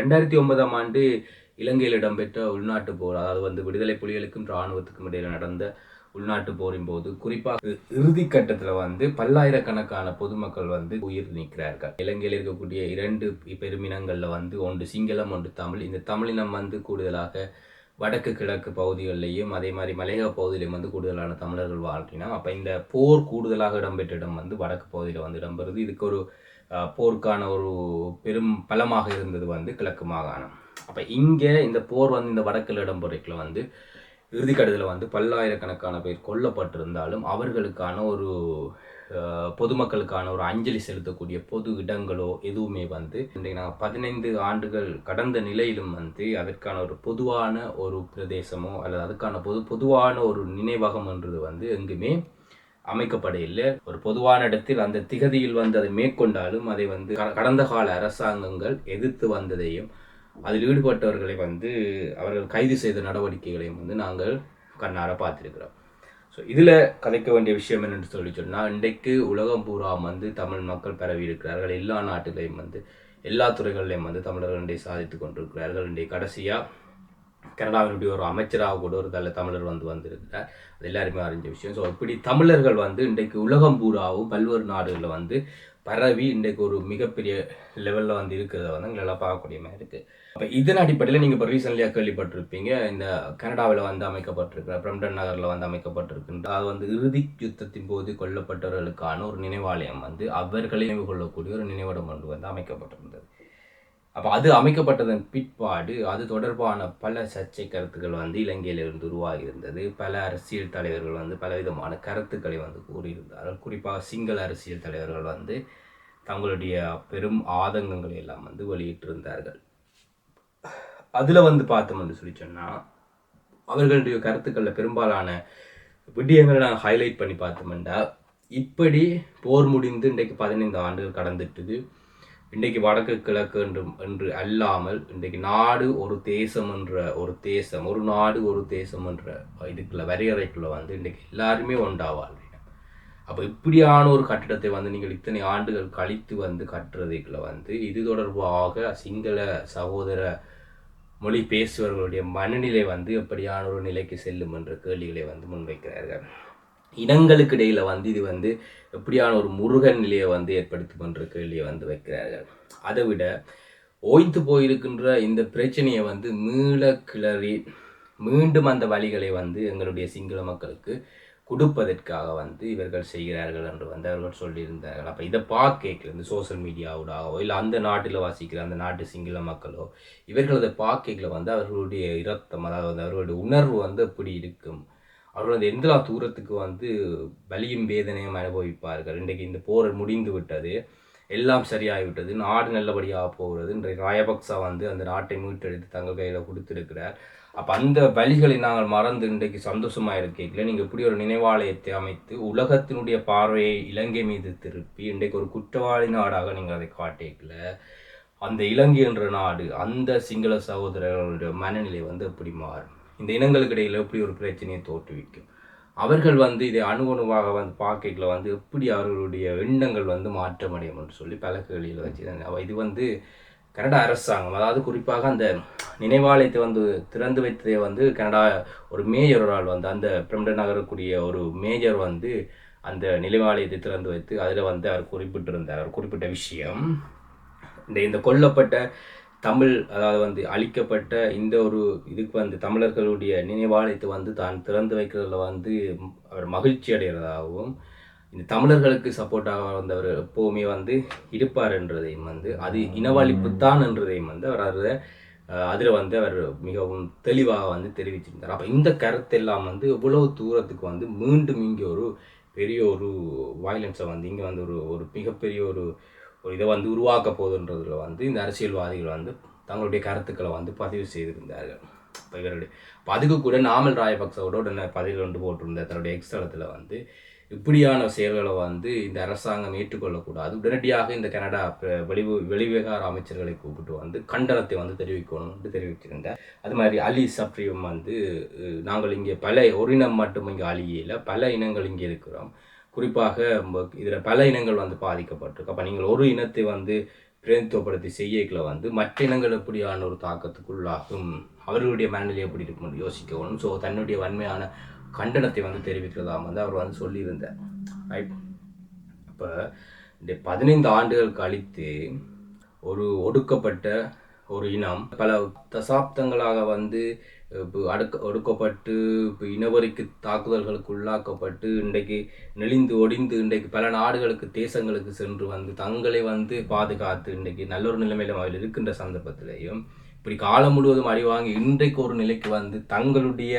ரெண்டாயிரத்தி ஒன்பதாம் ஆண்டு இலங்கையில் இடம்பெற்ற உள்நாட்டு போர் அதாவது வந்து விடுதலை புலிகளுக்கும் இராணுவத்துக்கும் இடையில் நடந்த உள்நாட்டு போரின் போது குறிப்பாக இறுதி கட்டத்தில் வந்து பல்லாயிரக்கணக்கான பொதுமக்கள் வந்து உயிர் நீக்கிறார்கள். இலங்கையில் இருக்கக்கூடிய இரண்டு பெருமினங்களில் வந்து ஒன்று சிங்களம் ஒன்று தமிழ். இந்த தமிழினம் வந்து கூடுதலாக வடக்கு கிழக்கு பகுதிகளிலையும் அதே மாதிரி மலையக பகுதியிலையும் வந்து கூடுதலான தமிழர்கள் வாழ்க்கைனா அப்போ இந்த போர் கூடுதலாக இடம்பெற்ற இடம் வந்து வடக்கு பகுதியில் வந்து இடம்பெறுது. இதுக்கு ஒரு போருக்கான ஒரு பெரும் பலமாக இருந்தது வந்து கிழக்கு மாகாணம். அப்போ இங்கே இந்த போர் வந்து இந்த வடக்கில் இடம்பெறக்கில் வந்து இறுதிக்கடுதில் வந்து பல்லாயிரக்கணக்கான பேர் கொல்லப்பட்டிருந்தாலும் அவர்களுக்கான ஒரு பொதுமக்களுக்கான ஒரு அஞ்சலி செலுத்தக்கூடிய பொது இடங்களோ எதுவுமே வந்து இன்றைக்கு நாங்கள் பதினைந்து ஆண்டுகள் கடந்த நிலையிலும் வந்து அதற்கான ஒரு பொதுவான ஒரு பிரதேசமோ அல்லது அதுக்கான பொது பொதுவான ஒரு நினைவகம் என்றது வந்து எங்குமே அமைக்கப்பட இல்லை. ஒரு பொதுவான இடத்தில் அந்த திகதியில் வந்து அதை மேற்கொண்டாலும் அதை வந்து க- கடந்த கால அரசாங்கங்கள் எதிர்த்து வந்ததையும் அதில் ஈடுபட்டவர்களை வந்து அவர்கள் கைது செய்த நடவடிக்கைகளையும் வந்து நாங்கள் கண்ணார பார்த்திருக்கிறோம். ஸோ இதில் கதைக்க வேண்டிய விஷயம் என்னென்னு சொல்லி சொன்னால் இன்றைக்கு உலகம் பூரா வந்து தமிழ் மக்கள் பரவி இருக்கிறார்கள். எல்லா நாட்டுகளையும் வந்து எல்லா துறைகளிலையும் வந்து தமிழர்கள் இன்றைய சாதித்து கொண்டிருக்கிறார்கள். இன்றைய கடைசியாக கனடாவினுடைய ஒரு அமைச்சராக கூட ஒரு தலை தமிழர் வந்து வந்திருக்கிறார். அது எல்லாருமே அறிஞ்ச விஷயம். ஸோ இப்படி தமிழர்கள் வந்து இன்றைக்கு உலகம் பூராவும் பல்வேறு நாடுகளில் வந்து பரவி இன்றைக்கு ஒரு மிகப்பெரிய லெவலில் வந்து இருக்கிறத வந்து எங்களால் பார்க்கக்கூடிய மாதிரி இருக்குது அப்போ இதன் அடிப்படையில் நீங்கள் இப்போ ரீசெண்ட்லியாக கேள்விப்பட்டிருப்பீங்க இந்த கனடாவில் வந்து அமைக்கப்பட்டிருக்கிற பிரம்டன் நகரில் வந்து அமைக்கப்பட்டிருக்கின்ற அது வந்து இறுதி யுத்தத்தின் போது கொல்லப்பட்டவர்களுக்கான ஒரு நினைவாலயம் வந்து அவர்களை நினைவு கொள்ளக்கூடிய ஒரு நினைவிடம் ஒன்று வந்து அமைக்கப்பட்டிருந்தது. அப்போ அது அமைக்கப்பட்டதன் பிற்பாடு அது தொடர்பான பல சர்ச்சை கருத்துக்கள் வந்து இலங்கையிலிருந்து உருவாகி இருந்தது பல அரசியல் தலைவர்கள் வந்து பலவிதமான கருத்துக்களை வந்து கூறியிருந்தார்கள். குறிப்பாக சிங்கள அரசியல் தலைவர்கள் வந்து தங்களுடைய பெரும் ஆதங்கங்களை எல்லாம் வந்து வெளியிட்டிருந்தார்கள். அதில் வந்து பார்த்தோம்னு சொல்லி சொன்னால் அவர்களுடைய கருத்துக்களில் பெரும்பாலான விடயங்களை நாங்கள் ஹைலைட் பண்ணி பார்த்தோம்னா இப்படி போர் முடிந்து இன்றைக்கு பதினைந்து ஆண்டுகள் கடந்துட்டுது. இன்றைக்கு வடக்கு கிழக்கு என்று என்று அல்லாமல் இன்றைக்கு நாடு ஒரு தேசம் என்ற ஒரு தேசம் ஒரு நாடு ஒரு தேசம் என்ற இதுக்குள்ள வரையறைக்குள்ளே வந்து இன்றைக்கு எல்லாருமே ஒன்றா வாழ்றீங்க. அப்போ இப்படியான ஒரு கட்டிடத்தை வந்து நீங்கள் இத்தனை ஆண்டுகள் கழித்து வந்து கட்டுறதுக்குள்ள வந்து இது தொடர்பாக சிங்கள சகோதர மொழி பேசுபவர்களுடைய மனநிலை வந்து எப்படியான ஒரு நிலைக்கு செல்லும் என்ற கேள்விகளை வந்து முன்வைக்கிறார்கள். இனங்களுக்கு இடையில் வந்து இது வந்து எப்படியான ஒரு முருகன் நிலையை வந்து ஏற்படுத்தும் என்ற கேள்வியை வந்து வைக்கிறார்கள். அதை விட ஓய்ந்து போயிருக்கின்ற இந்த பிரச்சனையை வந்து மீள கிளறி மீண்டும் அந்த வழிகளை வந்து எங்களுடைய சிங்கள மக்களுக்கு கொடுப்பதற்காக வந்து இவர்கள் செய்கிறார்கள் என்று வந்து அவர்கள் சொல்லியிருந்தார்கள். அப்போ இதை பார்க்கல இந்த சோஷியல் மீடியாவோடாகவோ இல்லை அந்த நாட்டில் வாசிக்கிற அந்த நாட்டு சிங்கள மக்களோ இவர்களது அதை பார்க்கல வந்து அவர்களுடைய இரத்தம் அதாவது அவர்களுடைய உணர்வு வந்து எப்படி இருக்கும்? அவர்கள் வந்து எந்த தூரத்துக்கு வந்து வலியும் வேதனையும் அனுபவிப்பார்கள். இன்றைக்கு இந்த போர் முடிந்து விட்டது எல்லாம் சரியாகிவிட்டது நாடு நல்லபடியாக போகிறது. இன்றைக்கு ராயபக்சா வந்து அந்த நாட்டை மீட்டெடுத்து தங்கள் கையில் கொடுத்துருக்கிறார். அப்போ அந்த வழிகளை நாங்கள் மறந்து இன்றைக்கு சந்தோஷமாக இருக்கீங்களே நீங்கள் இப்படி ஒரு நினைவாலயத்தை அமைத்து உலகத்தினுடைய பார்வையை இலங்கை மீது திருப்பி இன்றைக்கு ஒரு குற்றவாளி நாடாக நீங்கள் அதை காட்டிக்கல அந்த இலங்கை என்ற நாடு அந்த சிங்கள சகோதரர்களுடைய மனநிலை வந்து எப்படி மாறும்? இந்த இனங்களுக்கு இடையில் எப்படி ஒரு பிரச்சனையை தோற்றுவிக்கும்? அவர்கள் வந்து இதை அணுகுணுவாக வந்து பார்க்கல வந்து எப்படி அவர்களுடைய எண்ணங்கள் வந்து மாற்றமடையும் என்று சொல்லி பல கேள்வியில் வச்சு இது வந்து கனடா அரசாங்கம் அதாவது குறிப்பாக அந்த நினைவாலயத்தை வந்து திறந்து வைத்ததை வந்து கனடா ஒரு மேஜரால் வந்து அந்த பிரம்டன் நகரக்கூடிய ஒரு மேஜர் வந்து அந்த நினைவாலயத்தை திறந்து வைத்து அதில் வந்து அவர் குறிப்பிட்டிருந்தார். அவர் குறிப்பிட்ட விஷயம் இந்த இந்த கொல்லப்பட்ட தமிழ் அதாவது வந்து அழிக்கப்பட்ட இந்த ஒரு இதுக்கு வந்து தமிழர்களுடைய நினைவாலயத்தை வந்து தான் திறந்து வைக்கிறதுல வந்து அவர் மகிழ்ச்சி அடைகிறதாகவும் இந்த தமிழர்களுக்கு சப்போர்ட்டாக வந்தவர் எப்போவுமே வந்து இருப்பார் என்றதையும் வந்து அது இனவழிப்புத்தான் என்றதையும் வந்து அவர் அதில் அதில் வந்து அவர் மிகவும் தெளிவாக வந்து தெரிவிச்சிருந்தார் அப்போ இந்த கருத்தெல்லாம் வந்து எவ்வளவு தூரத்துக்கு வந்து மீண்டும் இங்கே ஒரு பெரிய ஒரு வயலன்ஸை வந்து இங்கே வந்து ஒரு ஒரு மிகப்பெரிய ஒரு ஒரு இதை வந்து உருவாக்க போகுதுன்றதுல வந்து இந்த அரசியல்வாதிகள் வந்து தங்களுடைய கருத்துக்களை வந்து பதிவு செய்திருந்தார்கள். இப்போ இவருடைய இப்போ அதுக்கு கூட நாமல் ராயபக்சவோட உடனே பதிவு கொண்டு போட்டிருந்த தன்னுடைய எக்ஸ்தலத்தில் வந்து. இப்படியான செயல்களை வந்து இந்த அரசாங்கம் ஏற்றுக்கொள்ளக்கூடாது உடனடியாக இந்த கனடா ப- வெளிவு வெளிவிவகார அமைச்சர்களை கூப்பிட்டு வந்து கண்டனத்தை வந்து தெரிவிக்கணும்னு தெரிவிச்சிருந்தார் அது மாதிரி அலி சப்ரியம் வந்து நாங்கள் இங்கே பல ஒரு இனம் மட்டும் இங்கே அழியில பல இனங்கள் இங்கே இருக்கிறோம். குறிப்பாக இதில் பல இனங்கள் வந்து பாதிக்கப்பட்டிருக்கு. அப்போ நீங்கள் ஒரு இனத்தை வந்து பிரதித்துவப்படுத்தி செய்யக்கில் வந்து மற்ற இனங்கள் எப்படியான ஒரு தாக்கத்துக்குள்ளாகும்? அவர்களுடைய மனநிலை எப்படி இருக்கும்னு யோசிக்கணும். ஸோ தன்னுடைய வன்மையான கண்டனத்தை வந்து தெரிவிக்கிறதா? வந்து அவர் வந்து சொல்லியிருந்தார். ரைட் அப்போ இந்த பதினைந்து ஆண்டுகள் கழித்து ஒரு ஒடுக்கப்பட்ட ஒரு இனம் பல தசாப்தங்களாக வந்து இப்போ அடுக்க ஒடுக்கப்பட்டு இப்போ இனவரிக்கு தாக்குதல்களுக்கு உள்ளாக்கப்பட்டு இன்றைக்கு நெளிந்து ஒடிந்து இன்றைக்கு பல நாடுகளுக்கு தேசங்களுக்கு சென்று வந்து தங்களை வந்து பாதுகாத்து இன்றைக்கு நல்ல ஒரு நிலைமையில அவர்கள் இருக்கின்ற சந்தர்ப்பத்திலையும் இப்படி காலம் முழுவதும் அடிவாங்கி இன்றைக்கு ஒரு நிலைக்கு வந்து தங்களுடைய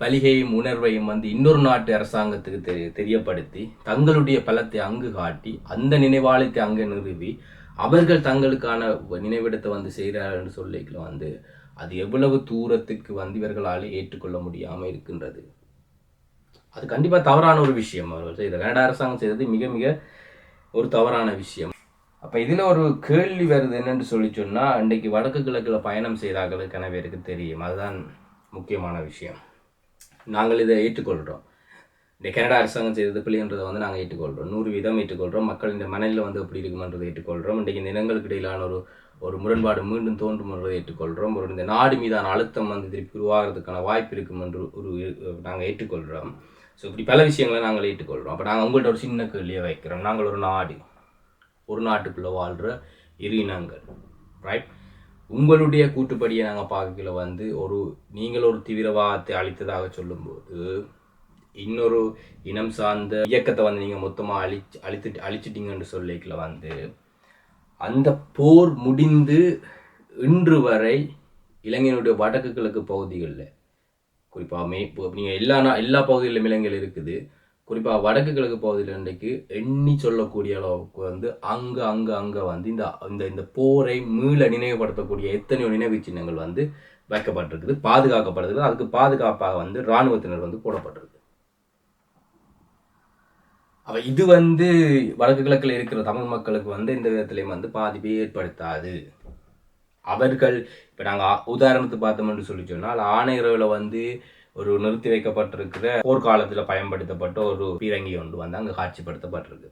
பலிகையும் உணர்வையும் வந்து இன்னொரு நாட்டு அரசாங்கத்துக்கு தெரிய தெரியப்படுத்தி தங்களுடைய பலத்தை அங்கு காட்டி அந்த நினைவாலயத்தை அங்கே நிறுவி அவர்கள் தங்களுக்கான நினைவிடத்தை வந்து செய்கிறார்கள் சொல்லிக்கல வந்து அது எவ்வளவு தூரத்துக்கு வந்து இவர்களால் ஏற்றுக்கொள்ள முடியாமல் இருக்கின்றது. அது கண்டிப்பாக தவறான ஒரு விஷயம் அவர்கள் செய்த கனடா அரசாங்கம் செய்தது மிக மிக ஒரு தவறான விஷயம். அப்போ இதில் ஒரு கேள்வி வருது என்னென்று சொல்லி சொன்னால் இன்றைக்கு வடக்கு கிழக்கில் பயணம் செய்தார்கள் கனவேருக்கு தெரியும். அதுதான் முக்கியமான விஷயம். நாங்கள் இதை ஏற்றுக்கொள்கிறோம் இந்த கனடா அரசாங்கம் செய்த பிள்ளைன்றதை வந்து நாங்கள் ஏற்றுக்கொள்கிறோம் நூறு வீதம் ஏற்றுக்கொள்கிறோம் மக்கள் இந்த மணலில் வந்து எப்படி இருக்குமன்றதை ஏற்றுக்கொள்கிறோம் இன்றைக்கு இந்த இனங்களுக்கு இடையிலான ஒரு ஒரு முரண்பாடு மீண்டும் தோன்றும் என்றதை ஏற்றுக்கொள்கிறோம் ஒரு இந்த நாடு மீதான அழுத்தம் வந்து திருப்பி உருவாகிறதுக்கான வாய்ப்பு இருக்கும் என்று ஒரு நாங்கள் ஏற்றுக்கொள்கிறோம் ஸோ இப்படி பல விஷயங்களை நாங்கள் ஏற்றுக்கொள்கிறோம் அப்போ நாங்கள் உங்கள்கிட்ட ஒரு சின்ன கேள்வியை வைக்கிறோம். நாங்கள் ஒரு நாடு ஒரு நாட்டுக்குள்ளே வாழ்கிற இரு இனங்கள். ரைட் உங்களுடைய கூட்டுப்படியை நாங்கள் பார்க்கல வந்து ஒரு நீங்கள் ஒரு தீவிரவாதத்தை அழித்ததாக சொல்லும்போது இன்னொரு இனம் சார்ந்த இயக்கத்தை வந்து நீங்கள் மொத்தமாக அழிச்சு அழித்துட்டு அழிச்சிட்டீங்கன்னு சொல்லிக்கல வந்து அந்த போர் முடிந்து இன்று வரை இலங்கையினுடைய வடக்கு கிழக்கு பகுதிகளில் குறிப்பாக மே இப்போ நீங்கள் எல்லா எல்லா பகுதிகளிலும் இலங்கையில் இருக்குது குறிப்பாக வடக்கு கிழக்கு பகுதியில் இன்றைக்கு எண்ணி சொல்லக்கூடிய அளவுக்கு வந்து அங்கே அங்கே அங்கே வந்து இந்த இந்த இந்த போரை மீள நினைவுபடுத்தக்கூடிய எத்தனையோ நினைவு சின்னங்கள் வந்து வைக்கப்பட்டிருக்குது பாதுகாக்கப்படுகிறது அதுக்கு பாதுகாப்பாக வந்து இராணுவத்தினர் வந்து போடப்பட்டிருக்கு. அப்போ இது வந்து வடக்கு கிழக்கில் இருக்கிற தமிழ் மக்களுக்கு வந்து இந்த விதத்துலையும் வந்து பாதிப்பை ஏற்படுத்தாது. அவர்கள் இப்போ நாங்கள் உதாரணத்துக்கு பார்த்தோம்னு சொல்லி சொன்னால் ஆணையரவில் வந்து ஒரு நிறுத்தி வைக்கப்பட்டிருக்கிற போர்க்காலத்தில் பயன்படுத்தப்பட்ட ஒரு பீரங்கி ஒன்று வந்து அங்கே காட்சிப்படுத்தப்பட்டிருக்கு.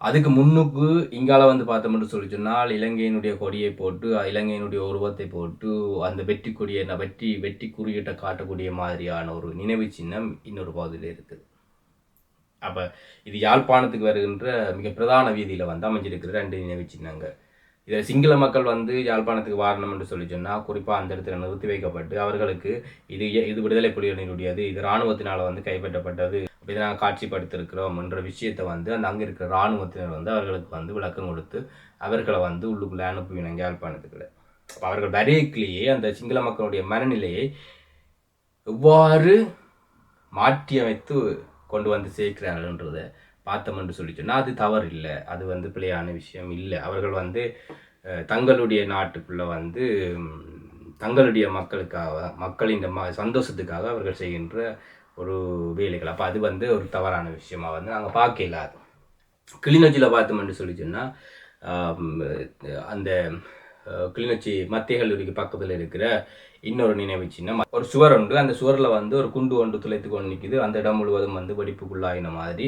அதுக்கு முன்னுக்கு இங்கால வந்து பார்த்தோம்னு சொல்லி சொன்னால் இலங்கையினுடைய கொடியை போட்டு இலங்கையினுடைய உருவத்தை போட்டு அந்த வெற்றி கொடியை ந- வெற்றி வெற்றி குறியீட்டை காட்டக்கூடிய மாதிரியான ஒரு நினைவு சின்னம் இன்னொரு பகுதியில் இருக்குது. அப்போ இது யாழ்ப்பாணத்துக்கு வருகின்ற மிக பிரதான வீதியில் வந்து அமைஞ்சிருக்கிற ரெண்டு நினைவு சின்னங்கள். இதை சிங்கள மக்கள் வந்து யாழ்ப்பாணத்துக்கு வாரணம் என்று சொல்லி சொன்னால் குறிப்பாக அந்த இடத்துல நிறுத்தி வைக்கப்பட்டு அவர்களுக்கு இது இது விடுதலை புலிகளினுடையது இது இராணுவத்தினால் வந்து கைப்பற்றப்பட்டது அப்ப இதை நாங்கள் காட்சிப்படுத்திருக்கிறோம் என்ற விஷயத்தை வந்து அந்த அங்கே இருக்கிற இராணுவத்தினர் வந்து அவர்களுக்கு வந்து விளக்கம் கொடுத்து அவர்களை வந்து உள்ளுக்குள்ளே அனுப்புவினாங்க யாழ்ப்பாணத்துக்குள்ள. அவர்கள் வரைக்கிலேயே அந்த சிங்கள மக்களுடைய மனநிலையை எவ்வாறு மாற்றியமைத்து கொண்டு வந்து சேர்க்கிறார்கள்ன்றதை பார்த்தோம் என்று சொல்லி சொன்னால் அது தவறு இல்லை அது வந்து பிழையான விஷயம் இல்லை. அவர்கள் வந்து தங்களுடைய நாட்டுக்குள்ளே வந்து தங்களுடைய மக்களுக்காக மக்களின் ம சந்தோஷத்துக்காக அவர்கள் செய்கின்ற ஒரு வேலைகள். அப்போ அது வந்து ஒரு தவறான விஷயமாக வந்து நாங்கள் பார்க்க இல்லாது கிளிநொச்சியில் பார்த்தோம் என்று சொல்லி சொன்னால் அந்த கிளிநொச்சி மத்திய கல்லூரிக்கு பக்கத்தில் இருக்கிற இன்னொரு நினைவு சின்னம். ஒரு சுவர் உண்டு. அந்த சுவரில் வந்து ஒரு குண்டு ஒன்று துளைத்து கொண்டு நிற்கிது அந்த இடம் முழுவதும் வந்து வெடிப்புக்குள்ளாயின மாதிரி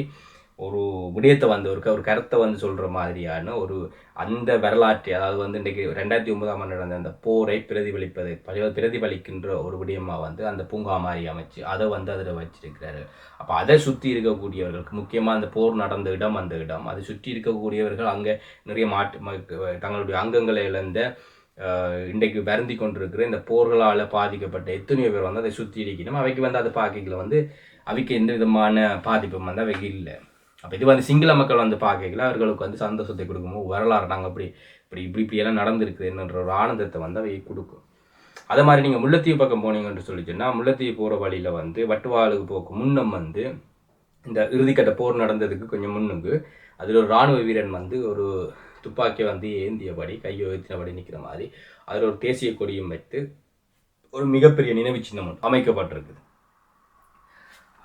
ஒரு விடயத்தை வந்து ஒரு ஒரு கருத்தை வந்து சொல்கிற மாதிரியான ஒரு அந்த வரலாற்றை அதாவது வந்து இன்றைக்கு ரெண்டாயிரத்தி ஒன்பதாம் ஆண்டு நடந்த அந்த போரை பிரதிபலிப்பது பிரதிபலிக்கின்ற ஒரு விடயமாக வந்து அந்த பூங்கா மாதிரி அமைச்சு அதை வந்து அதில் வச்சிருக்கிறாரு. அப்போ அதை சுற்றி இருக்கக்கூடியவர்களுக்கு முக்கியமாக அந்த போர் நடந்த இடம் அந்த இடம் அதை சுற்றி இருக்கக்கூடியவர்கள் அங்கே நிறைய மாட்டு ம- தங்களுடைய அங்கங்களை இழந்த இன்றைக்கு வருந்தி கொண்டிருக்கிற இந்த போர்களால் பாதிக்கப்பட்ட எத்தனையோ பேர் வந்து அதை சுற்றி இருக்கணும். அவைக்கு வந்து அதை பார்க்கல வந்து அவைக்கு எந்த விதமான பாதிப்பும் வந்து அவைக்கு இல்லை. அப்போ இது வந்து சிங்கள மக்கள் வந்து பார்க்கல அவர்களுக்கு வந்து சந்தோஷத்தை கொடுக்கும்போது வரலாறு நாங்கள் அப்படி இப்படி இப்படி இப்படியெல்லாம் நடந்திருக்குது என்னன்ற ஒரு ஆனந்தத்தை வந்து அவை கொடுக்கும். அதே மாதிரி நீங்கள் முல்லைத்தீவு பக்கம் போனீங்கன்னு சொல்லி சொன்னால் முல்லைத்தீவு போகிற வழியில் வந்து வட்டுவாளுக்கு போக்கு முன்னம் வந்து இந்த இறுதிக்கட்ட போர் நடந்ததுக்கு கொஞ்சம் முன்னுக்கு அதில் ஒரு இராணுவ வீரன் வந்து ஒரு துப்பாக்கியை வந்து ஏந்தியபடி கையை நிற்கிற மாதிரி அதில் ஒரு தேசிய கொடியும் வைத்து ஒரு மிகப்பெரிய நினைவு சின்னம் அமைக்கப்பட்டிருக்குது.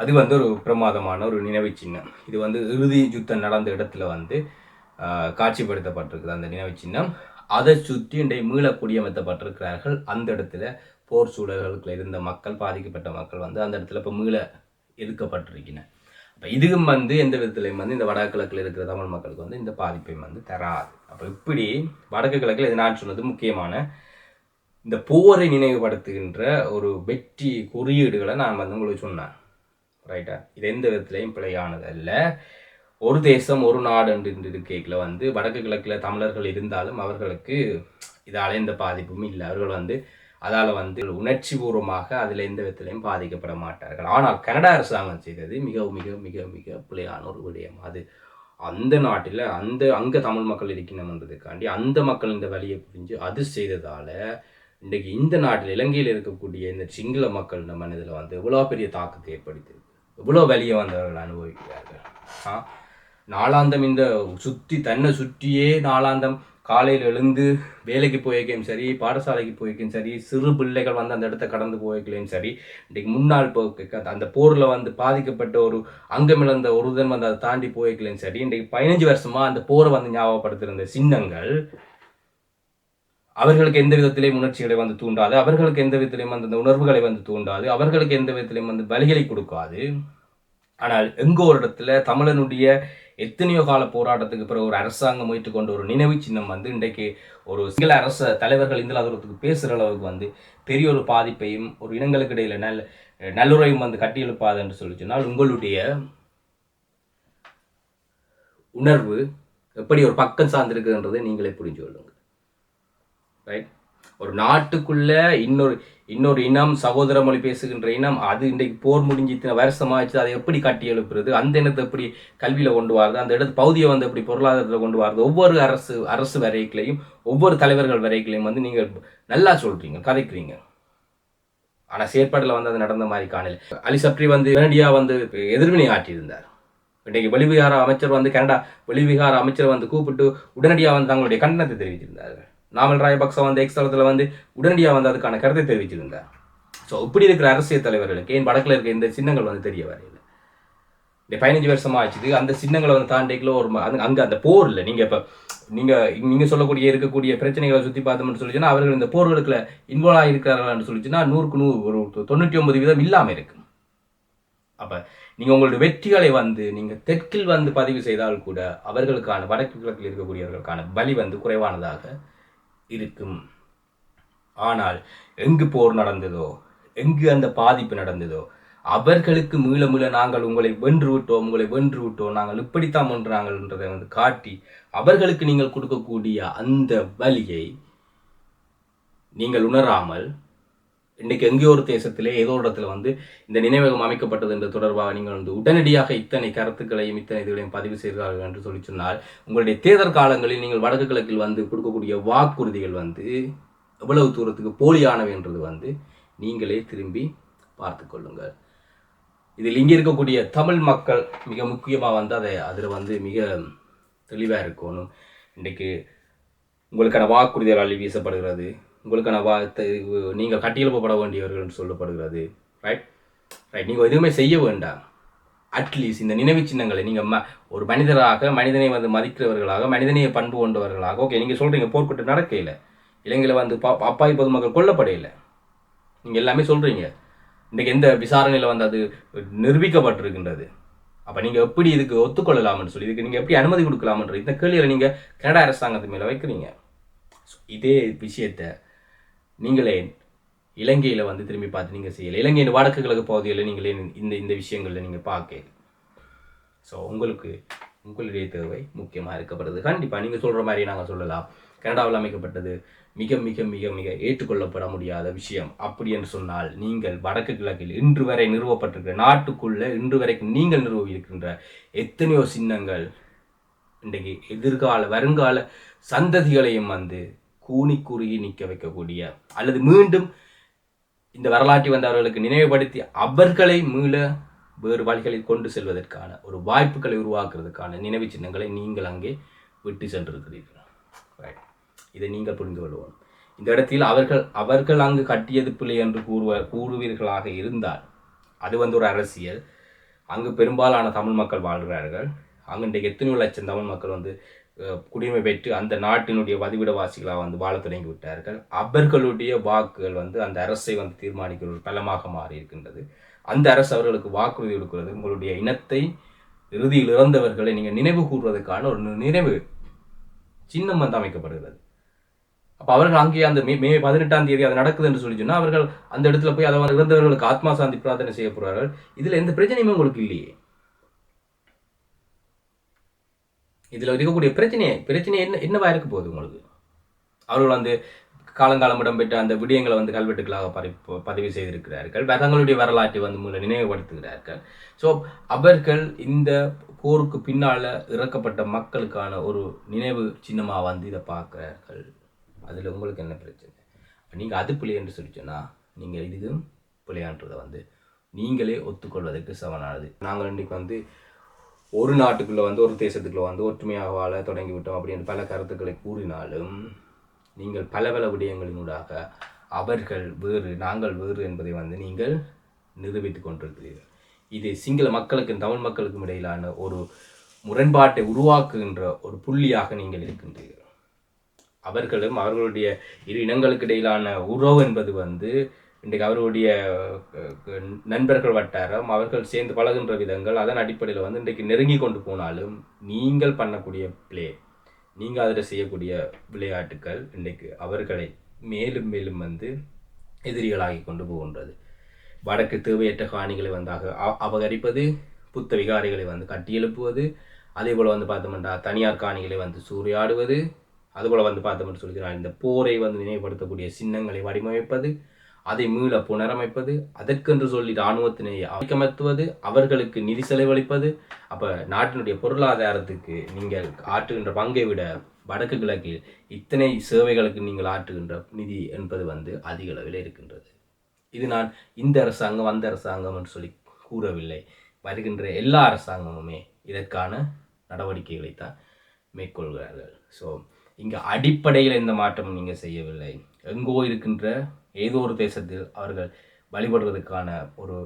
அது வந்து ஒரு பிரமாதமான ஒரு நினைவு சின்னம். இது வந்து இறுதி யுத்தம் நடந்த இடத்துல வந்து காட்சிப்படுத்தப்பட்டிருக்குது அந்த நினைவு சின்னம். அதை சுற்றி இன்றைய மீள குடியமைத்தப்பட்டிருக்கிறார்கள் அந்த இடத்துல போர் சூழல்களுக்குள்ள இருந்த மக்கள் பாதிக்கப்பட்ட மக்கள் வந்து அந்த இடத்துல இப்போ மீள எதுக்கப்பட்டிருக்கின அப்போ இதுவும் வந்து எந்த விதத்துலையும் வந்து இந்த வடகிழக்கில் இருக்கிற தமிழ் மக்களுக்கு வந்து இந்த பாதிப்பையும் வந்து தராது. அப்போ இப்படி வடக்கு கிழக்கில் இது நான் சொன்னது முக்கியமான இந்த போரை நினைவுபடுத்துகின்ற ஒரு வெற்றி குறியீடுகளை நான் வந்து உங்களுக்கு சொன்னேன். ரைட்டா இது எந்த விதத்திலையும் பிழையானது அல்ல ஒரு தேசம் ஒரு நாடு என்று இருக்கையில் வந்து வடக்கு கிழக்கில் தமிழர்கள் இருந்தாலும் அவர்களுக்கு இதால் எந்த பாதிப்பும் இல்லை. அவர்கள் வந்து அதால் வந்து உணர்ச்சி பூர்வமாக அதில் எந்த விதத்திலையும் பாதிக்கப்பட மாட்டார்கள். ஆனால் கனடா அரசாங்கம் செய்தது மிக மிக மிக மிக பிழையான ஒரு விடயம். அது அந்த நாட்டில் அந்த அங்கே தமிழ் மக்கள் இருக்கணும்ன்றதுக்காண்டி அந்த மக்கள் இந்த வழியை புரிஞ்சு அது செய்ததால் இன்றைக்கு இந்த நாட்டில் இலங்கையில் இருக்கக்கூடிய இந்த சிங்கள மக்கள் மனதில் வந்து இவ்வளோ பெரிய தாக்கத்தை ஏற்படுத்தியிருக்கு இவ்வளோ வழியை வந்தவர்கள் அனுபவிக்கிறார்கள்? ஆ? நாளாந்தம் இந்த சுற்றி தன்னை சுற்றியே நாளாந்தம். காலையில் எழுந்து வேலைக்கு போயிருக்கையும் சரி பாடசாலைக்கு போயிருக்கையும் சரி சிறு பிள்ளைகள் வந்து அந்த இடத்த கடந்து போயிருக்கலையும் சரி இன்றைக்கு முன்னாள் போக்கு அந்த போரில் வந்து பாதிக்கப்பட்ட ஒரு அங்கமிழந்த ஒருதன் வந்து அதை தாண்டி போயிருக்கலையும் சரி இன்றைக்கு பதினஞ்சு வருஷமாக அந்த போரை வந்து ஞாபகப்படுத்துகிற சின்னங்கள் அவர்களுக்கு எந்த விதத்திலையும் உணர்ச்சிகளை வந்து தூண்டாது அவர்களுக்கு எந்த விதத்திலையும் வந்து அந்த உணர்வுகளை வந்து தூண்டாது அவர்களுக்கு எந்த விதத்திலையும் வந்து வலிகளை கொடுக்காது. ஆனால் எங்கோ ஒரு இடத்துல தமிழனுடைய எத்தனையோ கால போராட்டத்துக்கு பிறகு ஒரு அரசாங்கம் முயற்சி கொண்ட ஒரு நினைவு சின்னம் வந்து இன்றைக்கு ஒரு சிங்கள அரச தலைவர்கள் இந்திலாதூரத்துக்கு பேசுகிற அளவுக்கு வந்து பெரிய ஒரு பாதிப்பையும் ஒரு இனங்களுக்கு இடையில நல் நல்லுறையும் வந்து கட்டியெழுப்பாது என்று சொல்லி சொன்னால் உங்களுடைய உணர்வு எப்படி ஒரு பக்கம் சார்ந்திருக்குன்றதை நீங்களே புரிஞ்சு கொள்ளுங்கள் ரைட் ஒரு நாட்டுக்குள்ள இன்னொரு இன்னொரு இனம் சகோதர மொழி பேசுகின்ற இனம் அது இன்றைக்கு போர் முடிஞ்சு இத்தனை வருஷமாச்சு அதை எப்படி கட்டி எழுப்புறது? அந்த இனத்தை எப்படி கல்வியில் கொண்டு வரது? அந்த இடத்து பகுதியை வந்து எப்படி பொருளாதாரத்தில் கொண்டு வரது? ஒவ்வொரு அரசு அரசு வரைகளையும் ஒவ்வொரு தலைவர்கள் வரைகளையும் வந்து நீங்கள் நல்லா சொல்கிறீங்க கதைக்கிறீங்க. ஆனால் செயற்பாடில் வந்து அது நடந்த மாதிரி காணல. அலி சப்ரி வந்து கனடியாக வந்து எதிர்வினை ஆற்றியிருந்தார். இன்றைக்கு வெளிவிகார அமைச்சர் வந்து கனடா வெளிவிகார அமைச்சர் வந்து கூப்பிட்டு உடனடியாக வந்து தங்களுடைய கண்டனத்தை தெரிவித்திருந்தார்கள். நாமல் ராயபக்ச வந்து எக்ஸ்தலத்தில் வந்து உடனடியாக வந்து அதுக்கான கருத்தை தெரிவிச்சிருந்தார். ஸோ இப்படி இருக்கிற அரசியல் தலைவர்களுக்கு ஏன் வடக்கில் இருக்க இந்த சின்னங்கள் வந்து தெரிய வரையில. இந்த பதினஞ்சு வருஷமா ஆச்சுது அந்த சின்னங்களை வந்து தாண்டிக்கல ஒரு அங்கே அங்கே அந்த போர் இல்லை. நீங்கள் இப்போ நீங்கள் நீங்கள் சொல்லக்கூடிய இருக்கக்கூடிய பிரச்சனைகளை சுற்றி பார்த்தோம்னு சொல்லிச்சுன்னா அவர்கள் இந்த போர்களுக்குள்ள இன்வால்வ் ஆகிருக்கிறார்கள்னு சொல்லிச்சுன்னா நூறுக்கு நூறு ஒரு தொண்ணூற்றி ஒன்பது வீதம் இல்லாமல் இருக்கு அப்போ நீங்கள் உங்களுடைய வெற்றிகளை வந்து நீங்கள் தெற்கில் வந்து பதிவு செய்தால் கூட அவர்களுக்கான வடக்கு கிழக்கில் இருக்கக்கூடியவர்களுக்கான பலி வந்து குறைவானதாக இருக்கும். ஆனால் எங்கு போர் நடந்ததோ எங்கு அந்த பாதிப்பு நடந்ததோ அவர்களுக்கு மீள மீள நாங்கள் உங்களை வென்று விட்டோம் உங்களை வென்று விட்டோம் நாங்கள் இப்படித்தான் வென்றாங்கன்றதை வந்து காட்டி அவர்களுக்கு நீங்கள் கொடுக்கக்கூடிய அந்த வலியை நீங்கள் உணராமல் இன்றைக்கு எங்கேயோ ஒரு தேசத்திலே ஏதோ ஒரு இடத்துல வந்து இந்த நினைவகம் அமைக்கப்பட்டது என்று தொடர்பாக நீங்கள் வந்து உடனடியாக இத்தனை கருத்துக்களையும் இத்தனை இதுகளையும் பதிவு செய்கிறார்கள் என்று சொல்லி சொன்னால் உங்களுடைய தேர்தல் காலங்களில் நீங்கள் வடக்கு கிழக்கில் வந்து கொடுக்கக்கூடிய வாக்குறுதிகள் வந்து எவ்வளவு தூரத்துக்கு போலியானவை என்றது வந்து நீங்களே திரும்பி பார்த்து கொள்ளுங்கள். இதில் இங்கே இருக்கக்கூடிய தமிழ் மக்கள் மிக முக்கியமாக வந்து அதை அதில் வந்து மிக தெளிவாக இருக்கணும். இன்றைக்கு உங்களுக்கான வாக்குறுதிகள் அள்ளி வீசப்படுகிறது. உங்களுக்கான வா த- நீங்கள் கட்டியெழுப்பப்பட வேண்டியவர்கள் என்று சொல்லப்படுகிறது. ரைட் ரைட் நீங்கள் எதுவுமே செய்ய வேண்டாம். அட்லீஸ்ட் இந்த நினைவு சின்னங்களை நீங்கள் ம ஒரு மனிதராக மனிதனை வந்து மதிக்கிறவர்களாக மனிதனைய பண்பு கொண்டவர்களாக ஓகே நீங்கள் சொல்கிறீங்க போர்க்குற்றம் நடக்கையில் இலங்கையில் வந்து பா அப்பாய் பொதுமக்கள் கொல்லப்படையில நீங்கள் எல்லாமே சொல்கிறீங்க இன்றைக்கு எந்த விசாரணையில் வந்து அது நிரூபிக்கப்பட்டிருக்கின்றது? அப்போ நீங்கள் எப்படி இதுக்கு ஒத்துக்கொள்ளலாம்னு சொல்லி இதுக்கு நீங்கள் எப்படி அனுமதி கொடுக்கலாம்ன்ற இந்த கேள்வியில் நீங்கள் கனடா அரசாங்கத்து மேலே வைக்கிறீங்க. இதே விஷயத்தை நீங்களே இலங்கையில் வந்து திரும்பி பார்த்து நீங்கள் செய்யலை. இலங்கையின் வடக்கு கிழக்கு பகுதியில் நீங்களே இந்த இந்த விஷயங்களில் நீங்கள் பார்க்க ஸோ உங்களுக்கு உங்களுடைய தேவை முக்கியமாக இருக்கப்படுது கண்டிப்பாக நீங்கள் சொல்கிற மாதிரி நாங்கள் சொல்லலாம். கனடாவில் அமைக்கப்பட்டது மிக மிக மிக மிக ஏற்றுக்கொள்ளப்பட முடியாத விஷயம். அப்படி என்று சொன்னால் நீங்கள் வடக்கு கிழக்கில் இன்று வரை நிறுவப்பட்டிருக்கிற நாட்டுக்குள்ளே இன்று வரைக்கும் நீங்கள் நிறுவி இருக்கின்ற எத்தனையோ சின்னங்கள் இன்றைக்கு எதிர்கால வருங்கால சந்ததிகளையும் வந்து கூனி குறுகி நிற்க வைக்கக்கூடிய அல்லது மீண்டும் இந்த வரலாற்றை வந்தவர்களுக்கு நினைவுபடுத்தி அவர்களை மீள வேறு வழிகளில் கொண்டு செல்வதற்கான ஒரு வாய்ப்புகளை உருவாக்குறதுக்கான நினைவு சின்னங்களை நீங்கள் அங்கே விட்டு சென்றிருக்கிறீர்கள். இதை நீங்கள் புரிந்து கொள்வோம். இந்த இடத்தில் அவர்கள் அவர்கள் அங்கு கட்டியது பிள்ளை என்று கூறுவ கூறுவீர்களாக இருந்தால் அது வந்து ஒரு அரசியல். அங்கு பெரும்பாலான தமிழ் மக்கள் வாழ்கிறார்கள். அங்கு இன்றைக்கு எத்தனையோ லட்சம் தமிழ் மக்கள் வந்து குடிமை குடியுரிமை பெற்று அந்த நாட்டினுடைய வதிவிடவாசிகளாக வந்து வாழத் தொடங்கி விட்டார்கள். அவர்களுடைய வாக்குகள் வந்து அந்த அரசை வந்து தீர்மானிக்கிற ஒரு பலமாக மாறி இருக்கின்றது. அந்த அரசு அவர்களுக்கு வாக்குறுதி கொடுக்கிறது. உங்களுடைய இனத்தை இறுதியில் இறந்தவர்களை நீங்கள் நினைவு கூறுவதற்கான ஒரு நினைவு சின்னம் வந்து அமைக்கப்படுகிறது. அப்போ அவர்கள் அங்கே அந்த மே மே பதினெட்டாம் தேதி அது நடக்குது என்று சொல்லி சொன்னால் அவர்கள் அந்த இடத்துல போய் அதை இறந்தவர்களுக்கு ஆத்மா சாந்தி பிரார்த்தனை செய்ய போகிறார்கள் இதில் எந்த பிரச்சனையுமே உங்களுக்கு இல்லையே. இதில் இருக்கக்கூடிய பிரச்சனையே பிரச்சனை என்ன என்னவா இருக்க போகுது உங்களுக்கு? அவர்கள் வந்து காலங்காலம் இடம்பெற்ற அந்த விடயங்களை வந்து கல்வெட்டுகளாக பரி பதிவு செய்திருக்கிறார்கள். தங்களுடைய வரலாற்றை வந்து மூலம் நினைவுபடுத்துகிறார்கள். ஸோ அவர்கள் இந்த போருக்கு பின்னால் இறக்கப்பட்ட மக்களுக்கான ஒரு நினைவு சின்னமாக வந்து இதை பார்க்குறார்கள். அதில் உங்களுக்கு என்ன பிரச்சனை? நீங்கள் அது பிள்ளை என்று சொல்லி சொன்னால் நீங்கள் இதுவும் பிள்ளையான்றதை வந்து நீங்களே ஒத்துக்கொள்வதற்கு சமனானது. நாங்கள் இன்றைக்கு வந்து ஒரு நாட்டுக்குள்ளே வந்து ஒரு தேசத்துக்குள்ளே வந்து ஒற்றுமையாக வாழ தொடங்கி விட்டோம் அப்படின்னு பல கருத்துக்களை கூறினாலும் நீங்கள் பல பல விடயங்களினூடாக அவர்கள் வேறு நாங்கள் வேறு என்பதை வந்து நீங்கள் நிரூபித்துக் கொண்டிருக்கிறீர்கள். இது சிங்கள மக்களுக்கும் தமிழ் மக்களுக்கும் இடையிலான ஒரு முரண்பாட்டை உருவாக்குகின்ற ஒரு புள்ளியாக நீங்கள் இருக்கின்றீர்கள். அவர்களும் அவர்களுடைய இரு இனங்களுக்கு இடையிலான உறவு என்பது வந்து இன்றைக்கு அவர்களுடைய நண்பர்கள் வட்டாரம் அவர்கள் சேர்ந்து பழகுன்ற விதங்கள் அதன் அடிப்படையில் வந்து இன்றைக்கு நெருங்கி கொண்டு போனாலும் நீங்கள் பண்ணக்கூடிய ப்ளே நீங்கள் அதில் செய்யக்கூடிய விளையாட்டுக்கள் இன்றைக்கு அவர்களை மேலும் மேலும் வந்து எதிரிகளாகி கொண்டு போகின்றது. வடக்கு தேவையற்ற காணிகளை வந்தாக அபகரிப்பது புத்த விகாரிகளை வந்து கட்டியெழுப்புவது அதே போல் வந்து பார்த்தோம்னா தனியார் காணிகளை வந்து சூறையாடுவது அதுபோல் வந்து பார்த்தோம்னு சொல்கிறார். இந்த போரை வந்து நினைவுபடுத்தக்கூடிய சின்னங்களை வடிவமைப்பது அதை மீள புனரமைப்பது அதற்கென்று சொல்லி இராணுவத்தினை அமைக்கமத்துவது அவர்களுக்கு நிதி செலவழிப்பது. அப்போ நாட்டினுடைய பொருளாதாரத்துக்கு நீங்கள் ஆற்றுகின்ற பங்கை விட வடக்கு கிழக்கில் இத்தனை சேவைகளுக்கு நீங்கள் ஆற்றுகின்ற நிதி என்பது வந்து அதிக அளவில் இருக்கின்றது. இது நான் இந்த அரசாங்கம் அந்த அரசாங்கம் என்று சொல்லி கூறவில்லை. வருகின்ற எல்லா அரசாங்கமுமே இதற்கான நடவடிக்கைகளை தான் மேற்கொள்கிறார்கள். ஸோ இங்கே அடிப்படையில் எந்த மாற்றமும் நீங்கள் செய்யவில்லை. எங்கோ இருக்கின்ற ஏதோ ஒரு தேசத்தில் அவர்கள் வழிபடுவதற்கான ஒரு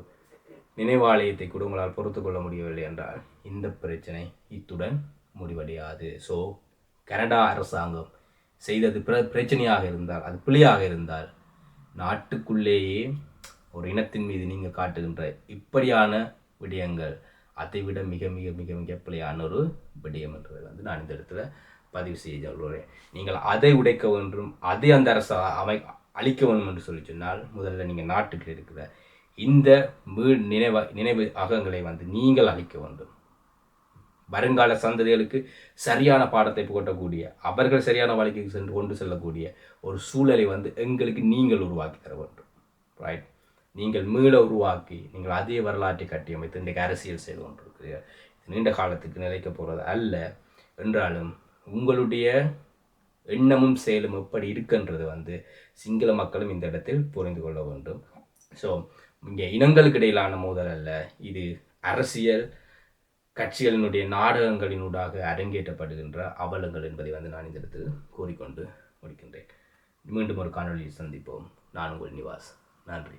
நினைவாலயத்தை கூட உங்களால் பொறுத்து கொள்ள முடியவில்லை என்றால் இந்த பிரச்சனை இத்துடன் முடிவடையாது. ஸோ கனடா அரசாங்கம் செய்தது பிர பிரச்சனையாக இருந்தால் அது பிழையாக இருந்தால் நாட்டுக்குள்ளேயே ஒரு இனத்தின் மீது நீங்கள் காட்டுகின்ற இப்படியான விடயங்கள் அதை விட மிக மிக மிக மிக பிழையான ஒரு விடயம் என்றதை வந்து நான் இந்த இடத்துல பதிவு செய்ய சொல்கிறேன் நீங்கள் அதை உடைக்க வேண்டும். அதை அந்த அரசு அமை அழிக்க வேண்டும் என்று சொல்லி சொன்னால் முதல்ல நீங்கள் நாட்டுக்கு இருக்கிற இந்த மீள் நினைவ நினைவு அகங்களை வந்து நீங்கள் அழிக்க வேண்டும். வருங்கால சந்ததிகளுக்கு சரியான பாடத்தை புகட்டக்கூடிய அவர்கள் சரியான வழிக்கு சென்று கொண்டு செல்லக்கூடிய ஒரு சூழலை வந்து எங்களுக்கு நீங்கள் உருவாக்கி தர வேண்டும். ரைட் நீங்கள் மீள உருவாக்கி நீங்கள் அதே வரலாற்றை கட்டியமைத்து இன்றைக்கு அரசியல் செய்து கொண்டிருக்கிறீர்கள். நீண்ட காலத்துக்கு நிலைக்க போகிறது அல்ல. என்றாலும் உங்களுடைய எண்ணமும் செயலும் எப்படி இருக்குன்றது வந்து சிங்கள மக்களும் இந்த இடத்தில் புரிந்து கொள்ள வேண்டும். ஸோ இங்கே இனங்களுக்கு இடையிலான மோதல் அல்ல. இது அரசியல் கட்சிகளினுடைய நாடகங்களினூடாக அரங்கேற்றப்படுகின்ற அவலங்கள் என்பதை வந்து நான் இந்த இடத்தில் கூறிக்கொண்டு முடிக்கின்றேன். மீண்டும் ஒரு காணொலியில் சந்திப்போம். நான் உங்கள் நிவாஸ். நன்றி.